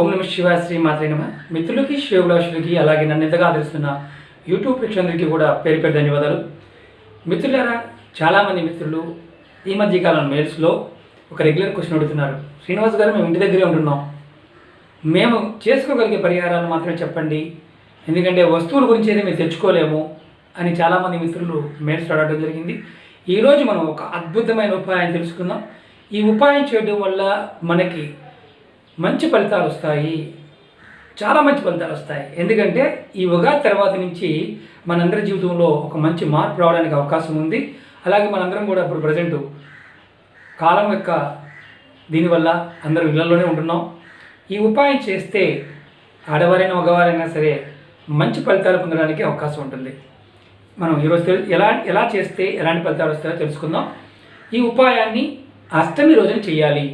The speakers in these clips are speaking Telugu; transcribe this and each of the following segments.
ఓం నమ శివ శ్రీ మాత్రే నమ. మిత్రులకి శివభిలాషులకి అలాగే నన్ను ఎంతగా ఆదరిస్తున్న యూట్యూబ్ ప్రేక్షకులందరికీ కూడా పేరు పేరు ధన్యవాదాలు. మిత్రులారా చాలామంది మిత్రులు ఈ మధ్య కాలం మెయిల్స్లో ఒక రెగ్యులర్ క్వశ్చన్ అడుగుతున్నారు. శ్రీనివాస్ గారు మేము ఇంటి దగ్గరే ఉంటున్నాం. మేము చేసుకోగలిగే పరిహారాలు మాత్రమే చెప్పండి. ఎందుకంటే వస్తువుల గురించి అయితే మేము తెచ్చుకోలేము అని చాలామంది మిత్రులు మెయిల్స్ అడగడం జరిగింది. ఈరోజు మనం ఒక అద్భుతమైన ఉపాయం తెలుసుకుందాం. ఈ ఉపాయం చేయడం వల్ల మనకి మంచి ఫలితాలు వస్తాయి. చాలా మంచి ఫలితాలు వస్తాయి. ఎందుకంటే ఈ ఉగాది తర్వాత నుంచి మనందరి జీవితంలో ఒక మంచి మార్పు రావడానికి అవకాశం ఉంది. అలాగే మనందరం కూడా ఇప్పుడు ప్రజెంట్ కాలం యొక్క దీనివల్ల అందరూ ఇళ్ళలోనే ఉంటున్నాం. ఈ ఉపాయం చేస్తే ఆడవారైనా మగవారైనా సరే మంచి ఫలితాలు పొందడానికి అవకాశం ఉంటుంది. మనం ఈరోజు ఎలా ఎలా చేస్తే ఎలాంటి ఫలితాలు వస్తాయో తెలుసుకుందాం. ఈ ఉపాయాన్ని అష్టమి రోజున చేయాలి.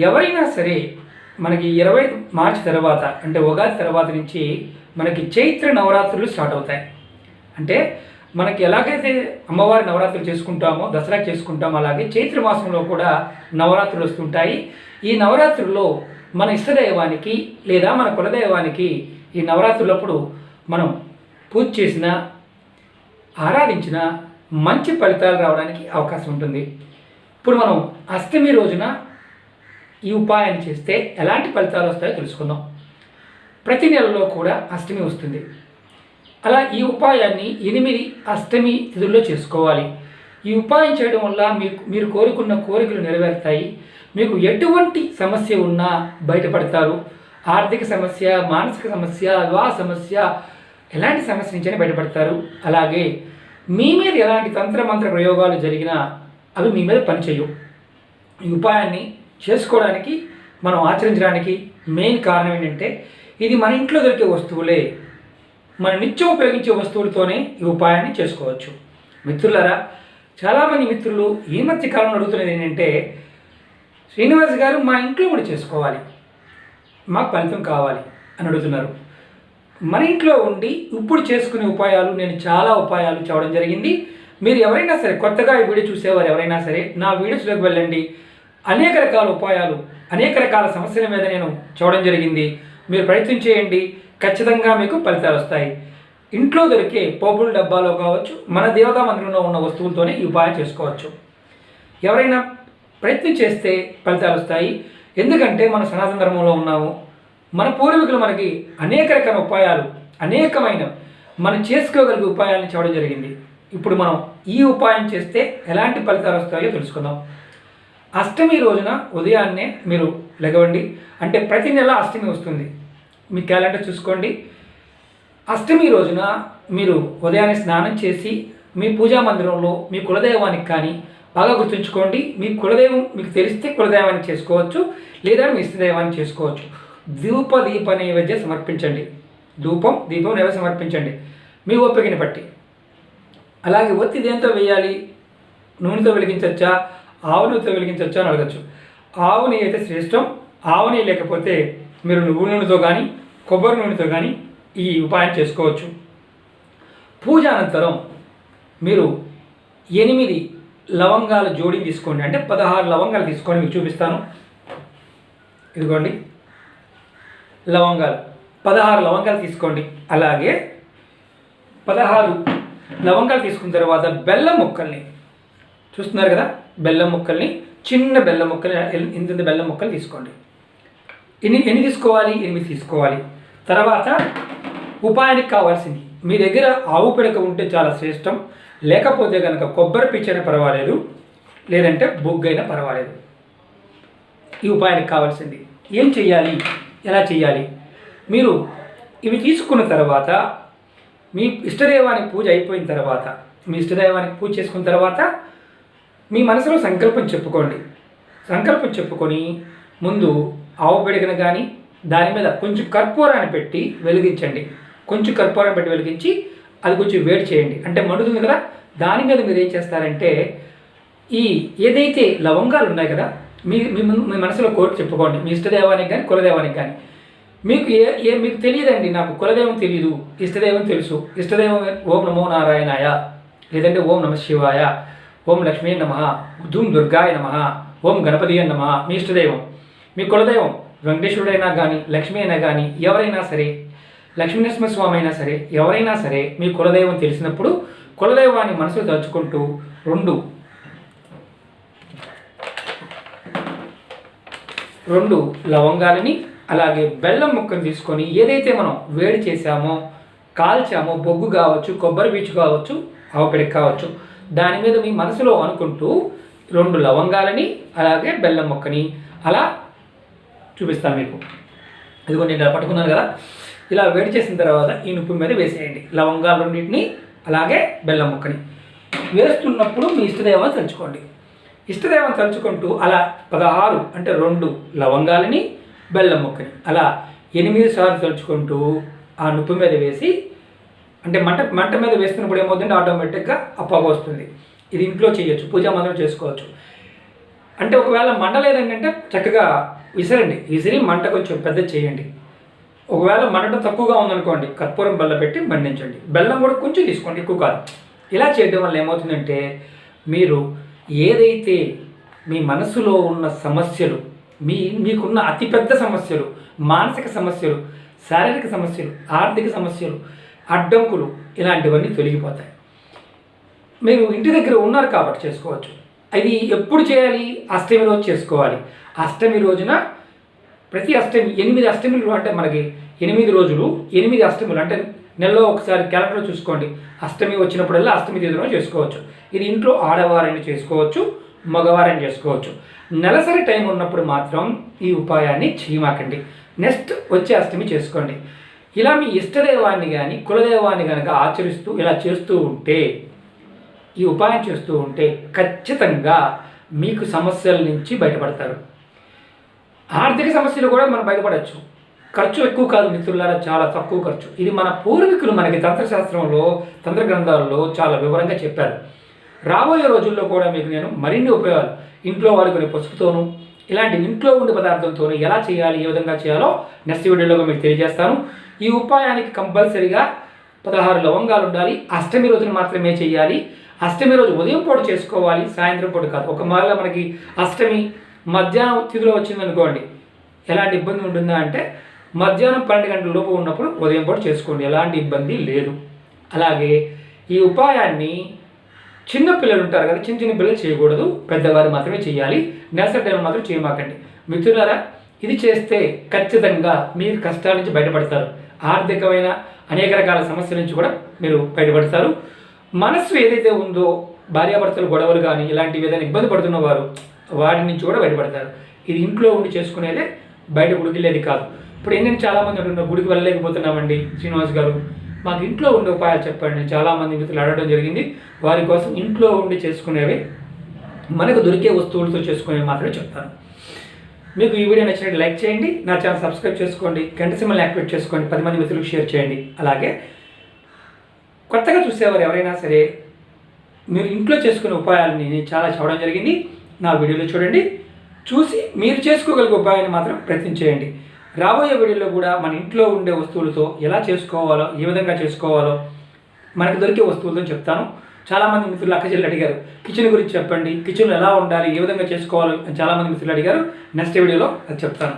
ఎవరైనా సరే మనకి ఇరవై మార్చి తర్వాత అంటే ఉగాది తర్వాత నుంచి మనకి చైత్ర నవరాత్రులు స్టార్ట్ అవుతాయి. అంటే మనకి ఎలాగైతే అమ్మవారి నవరాత్రులు చేసుకుంటామో దసరా చేసుకుంటామో అలాగే చైత్ర మాసంలో కూడా నవరాత్రులు వస్తుంటాయి. ఈ నవరాత్రుల్లో మన ఇష్టదైవానికి లేదా మన కులదైవానికి ఈ నవరాత్రులప్పుడు మనం పూజ చేసిన ఆరాధించిన మంచి ఫలితాలు రావడానికి అవకాశం ఉంటుంది. ఇప్పుడు మనం అష్టమి రోజున ఈ ఉపాయాన్ని చేస్తే ఎలాంటి ఫలితాలు వస్తాయో తెలుసుకుందాం. ప్రతి నెలలో కూడా అష్టమి వస్తుంది. అలా ఈ ఉపాయాన్ని ఎనిమిది అష్టమి తిథుల్లో చేసుకోవాలి. ఈ ఉపాయం చేయడం వల్ల మీకు మీరు కోరుకున్న కోరికలు నెరవేరుతాయి. మీకు ఎటువంటి సమస్య ఉన్నా బయటపడతారు. ఆర్థిక సమస్య మానసిక సమస్య వివాహ సమస్య ఎలాంటి సమస్య నుంచైనా బయటపడతారు. అలాగే మీ మీద ఎలాంటి తంత్రమంత్ర ప్రయోగాలు జరిగినా అవి మీ మీద పనిచేయవు. ఈ ఉపాయాన్ని చేసుకోవడానికి మనం ఆచరించడానికి మెయిన్ కారణం ఏంటంటే ఇది మన ఇంట్లో దొరికే వస్తువులే. మన నిత్యం ఉపయోగించే వస్తువులతోనే ఈ ఉపాయాన్ని చేసుకోవచ్చు. మిత్రులారా చాలామంది మిత్రులు ఈ మధ్య కాలంలో అడుగుతున్నది ఏంటంటే శ్రీనివాస్ గారు మా ఇంట్లో కూడా చేసుకోవాలి. మాకు ఫలితం కావాలి అని అడుగుతున్నారు. మన ఇంట్లో ఉండి ఇప్పుడు చేసుకునే ఉపాయాలు నేను చాలా ఉపాయాలు చెప్పడం జరిగింది. మీరు ఎవరైనా సరే కొత్తగా ఈ వీడియో చూసేవారు ఎవరైనా సరే నా వీడియోస్లోకి వెళ్ళండి. అనేక రకాల ఉపాయాలు అనేక రకాల సమస్యల మీద నేను చూడడం జరిగింది. మీరు ప్రయత్నం చేయండి. ఖచ్చితంగా మీకు ఫలితాలు వస్తాయి. ఇంట్లో దొరికే పోపుల డబ్బాలో కావచ్చు మన దేవతా మందిరంలో ఉన్న వస్తువులతోనే ఈ ఉపాయం చేసుకోవచ్చు. ఎవరైనా ప్రయత్నం చేస్తే ఫలితాలు వస్తాయి. ఎందుకంటే మన సనాతన ధర్మంలో ఉన్నాము. మన పూర్వీకులు మనకి అనేక రకాల ఉపాయాలు అనేకమైన మనం చేసుకోగలిగే ఉపాయాలను చెప్పడం జరిగింది. ఇప్పుడు మనం ఈ ఉపాయం చేస్తే ఎలాంటి ఫలితాలు వస్తాయో తెలుసుకుందాం. అష్టమి రోజున ఉదయాన్నే మీరు లెగవండి అంటే ప్రతి నెల అష్టమి వస్తుంది. మీ క్యాలెండర్ చూసుకోండి. అష్టమి రోజున మీరు ఉదయాన్నే స్నానం చేసి మీ పూజా మందిరంలో మీ కులదైవానికి కానీ బాగా గుర్తుంచుకోండి. మీ కులదైవం మీకు తెలిస్తే కులదైవాన్ని చేసుకోవచ్చు లేదా మీ ఇష్టదైవాన్ని చేసుకోవచ్చు. ధూప దీప నైవేద్యం సమర్పించండి. ధూపం దీపం నైవేద్యం సమర్పించండి. మీ ఓపికని బట్టి. అలాగే ఒత్తి దేంతో వేయాలి? నూనెతో వెలిగించవచ్చా? ఆవు నూనెతో వెలిగించవచ్చా అని అడగచ్చు. ఆవు నెయ్యి అయితే శ్రేష్టం ఆవు నెయ్యి లేకపోతే మీరు నువ్వు నూనెతో కానీ కొబ్బరి నూనెతో కానీ ఈ ఉపాయం చేసుకోవచ్చు. పూజ అనంతరం మీరు ఎనిమిది లవంగాల జోడి తీసుకోండి. అంటే పదహారు లవంగాలు తీసుకొని మీకు చూపిస్తాను. ఇదిగోండి. లవంగాలు. పదహారు లవంగాలు తీసుకోండి. అలాగే పదహారు లవంగాలు తీసుకున్న తర్వాత బెల్లం ముక్కల్ని చూస్తున్నారు కదా? బెల్లం ముక్కల్ని చిన్న బెల్లం ముక్కలు ఇంత బెల్లం ముక్కలు తీసుకోండి. ఎన్ని ఎన్ని తీసుకోవాలి? ఎనిమిది తీసుకోవాలి. తర్వాత ఉపాయానికి కావాల్సింది. మీ దగ్గర ఆవు పిడక ఉంటే చాలా శ్రేష్టం. లేకపోతే కనుక కొబ్బరి పిచ్చైనా పర్వాలేదు. లేదంటే బొగ్గైనా పర్వాలేదు. ఈ ఉపాయానికి కావాల్సింది. ఏం చేయాలి ఎలా చేయాలి మీరు ఇవి తీసుకున్న తర్వాత మీ ఇష్టదైవానికి పూజ అయిపోయిన తర్వాత మీ ఇష్టదైవానికి పూజ చేసుకున్న తర్వాత మీ మనసులో సంకల్పం చెప్పుకోండి. సంకల్పం చెప్పుకొని ముందు ఆవు పిడకను కానీ దాని మీద కొంచెం కర్పూరాన్ని పెట్టి వెలిగించండి. కొంచెం కర్పూరం పెట్టి వెలిగించి అది కొంచెం వేడి చేయండి. అంటే మండుతుంది కదా దాని మీద మీరు ఏం చేస్తారంటే ఈ ఏదైతే లవంగాలు ఉన్నాయి కదా మీ మీ మీ మనసులో కోరిక చెప్పుకోండి. మీ ఇష్టదేవానికి కానీ కులదేవానికి కానీ మీకు ఏ ఏ మీకు తెలియదండి నాకు కులదైవం తెలియదు ఇష్టదైవం తెలుసు. ఇష్టదైవం ఓం నమో నారాయణాయ లేదంటే ఓం నమ శివాయ. ఓం లక్ష్మీ నమ ధూమ్ దుర్గాయ నమ ఓం గణపతి నమ మీ ఇష్టదైవం మీ కులదైవం వెంకటేశ్వరుడైనా కానీ లక్ష్మి అయినా కానీ ఎవరైనా సరే లక్ష్మీనరసింహ స్వామి అయినా సరే ఎవరైనా సరే మీ కులదైవం తెలిసినప్పుడు కులదైవాన్ని మనసులో తలుచుకుంటూ రెండు రెండు లవంగాలని అలాగే బెల్లం ముక్కను తీసుకొని ఏదైతే మనం వేడి చేసామో కాల్చామో బొగ్గు కావచ్చు కొబ్బరి పీచు కావచ్చు ఆవపిడికి కావచ్చు దాని మీద మీ మనసులో అనుకుంటూ రెండు లవంగాలని అలాగే బెల్లం మొక్కని అలా చూపిస్తాను మీకు. ఇదిగో నేను ఇలా పట్టుకున్నాను కదా. ఇలా వేడి చేసిన తర్వాత ఈ నుప్పు మీద వేసేయండి. లవంగాలు రెండింటిని అలాగే బెల్లం ముక్కని. వేస్తున్నప్పుడు మీ ఇష్టదైవాన్ని తలుచుకోండి. ఇష్టదేవం తలుచుకుంటూ అలా పదహారు అంటే రెండు లవంగాలని బెల్లం ముక్కని అలా ఎనిమిది సార్లు తలుచుకుంటూ ఆ నుప్పు మీద వేసి అంటే మంట మంట మీద వేస్తున్నప్పుడు ఏమవుతుందంటే ఆటోమేటిక్గా ఆ పొగ వస్తుంది. ఇది ఇంట్లో చేయొచ్చు పూజ మాత్రం చేసుకోవచ్చు. అంటే ఒకవేళ మంట లేదంటే చక్కగా విసిరండి. విసిరి మంట కొంచెం పెద్ద చేయండి. ఒకవేళ మంట తక్కువగా ఉందనుకోండి కర్పూరం బెల్లం పెట్టి మండించండి బెల్లం కూడా కొంచెం తీసుకోండి ఎక్కువ కాదు. ఇలా చేయడం వల్ల ఏమవుతుందంటే మీరు ఏదైతే మీ మనసులో ఉన్న సమస్యలు మీ మీకున్న అతిపెద్ద సమస్యలు మానసిక సమస్యలు శారీరక సమస్యలు ఆర్థిక సమస్యలు అడ్డంకులు ఇలాంటివన్నీ తొలగిపోతాయి. మీరు ఇంటి దగ్గర ఉన్నారు కాబట్టి చేసుకోవచ్చు. అది ఎప్పుడు చేయాలి? అష్టమి రోజు చేసుకోవాలి. అష్టమి రోజున ప్రతి అష్టమి ఎనిమిది అష్టమిలు అంటే మనకి ఎనిమిది రోజులు ఎనిమిది అష్టములు అంటే నెలలో ఒకసారి క్యాలెండర్ చూసుకోండి. అష్టమి వచ్చినప్పుడల్లా అష్టమి తిథిలో చేసుకోవచ్చు. ఇది ఇంట్లో ఆడవారైనా చేసుకోవచ్చు మగవారైనా చేసుకోవచ్చు. నెలసరి టైం ఉన్నప్పుడు మాత్రం ఈ ఉపాయాన్ని చేయమాకండి. నెక్స్ట్ వచ్చే అష్టమి చేసుకోండి. ఇలా మీ ఇష్టదైవాన్ని కానీ కులదైవాన్ని కనుక ఆచరిస్తూ ఇలా చేస్తూ ఉంటే ఈ ఉపాయం చేస్తూ ఉంటే ఖచ్చితంగా మీకు సమస్యల నుంచి బయటపడతారు. ఆర్థిక సమస్యలు కూడా మనం బయటపడవచ్చు ఖర్చు ఎక్కువ కాదు మిత్రులారా చాలా తక్కువ ఖర్చు. ఇది మన పూర్వీకులు మనకి తంత్రశాస్త్రంలో తంత్ర గ్రంథాలలో చాలా వివరంగా చెప్పారు. రాబోయే రోజుల్లో కూడా మీకు నేను మరిన్ని ఉపయోగాలు. ఇంట్లో వాడుకునే పసుపుతోనూ ఇలాంటి ఇంట్లో ఉండే పదార్థంతోనూ ఎలా చేయాలి ఏ విధంగా చేయాలో నెక్స్ట్ వీడియోలో మీకు తెలియజేస్తాను. ఈ ఉపాయానికి కంపల్సరిగా పదహారు లవంగాలు ఉండాలి. అష్టమి రోజున మాత్రమే చేయాలి. అష్టమి రోజు ఉదయం పూట చేసుకోవాలి సాయంత్రం పూట కాదు. ఒక మనకి అష్టమి మధ్యాహ్నం తిథిలో వచ్చిందనుకోండి ఎలాంటి ఇబ్బంది ఉంటుందా అంటే మధ్యాహ్నం పన్నెండు గంటల లోపు ఉన్నప్పుడు ఉదయం పూట చేసుకోండి. ఎలాంటి ఇబ్బంది లేదు. అలాగే ఈ ఉపాయాన్ని చిన్న పిల్లలు ఉంటారు కదా చిన్న చిన్న పిల్లలు చేయకూడదు. పెద్దవారు మాత్రమే చేయాలి. నెలసరి టైంలో మాత్రం చేయమాకండి. మిత్రులారా ఇది చేస్తే ఖచ్చితంగా మీరు కష్టాల నుంచి బయటపడతారు. ఆర్థికమైన అనేక రకాల సమస్యల నుంచి కూడా మీరు బయటపడతారు. మనస్సు ఏదైతే ఉందో భార్యాభర్తలు గొడవలు కానీ ఇలాంటివి ఏదైనా ఇబ్బంది పడుతున్న వారు వాటి నుంచి కూడా బయటపడతారు. ఇది ఇంట్లో ఉండి చేసుకునేదే బయట గుడికి వెళ్ళేది కాదు. ఇప్పుడు ఏంటంటే చాలామంది అంటున్నారు గుడికి వెళ్ళలేకపోతున్నామండి శ్రీనివాస్ గారు. మాకు ఇంట్లో ఉండే ఉపాయాలు చెప్పండి. చాలామంది మిత్రులు అడగడం జరిగింది. వారి కోసం ఇంట్లో ఉండి చేసుకునేవి మనకు దొరికే వస్తువులతో చేసుకునేవి మాత్రమే చెప్తాను. మీకు ఈ వీడియో నచ్చినట్టు లైక్ చేయండి నా ఛానల్ సబ్స్క్రైబ్ చేసుకోండి గంట సింబల్ యాక్టివేట్ చేసుకోండి పది మంది మిత్రులకు షేర్ చేయండి. అలాగే కొత్తగా చూసేవారు ఎవరైనా సరే మీరు ఇంట్లో చేసుకునే ఉపాయాలని నేను చాలా చూడడం జరిగింది. నా వీడియోలో చూడండి. చూసి మీరు చేసుకోగలిగే ఉపాయాన్ని మాత్రం ప్రయత్నం చేయండి. రాబోయే వీడియోలో కూడా మన ఇంట్లో ఉండే వస్తువులతో ఎలా చేసుకోవాలో ఏ విధంగా చేసుకోవాలో మనకు దొరికే వస్తువులతో చెప్తాను. చాలామంది మిత్రులు అక్కచెల్లు అడిగారు కిచెన్ గురించి చెప్పండి కిచెన్లో ఎలా ఉండాలి ఏ విధంగా చేసుకోవాలి? అని చాలామంది మిత్రులు అడిగారు. నెక్స్ట్ వీడియోలో అది చెప్తాను.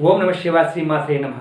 ఓం నమ శివ శ్రీ మాత్రే నమ.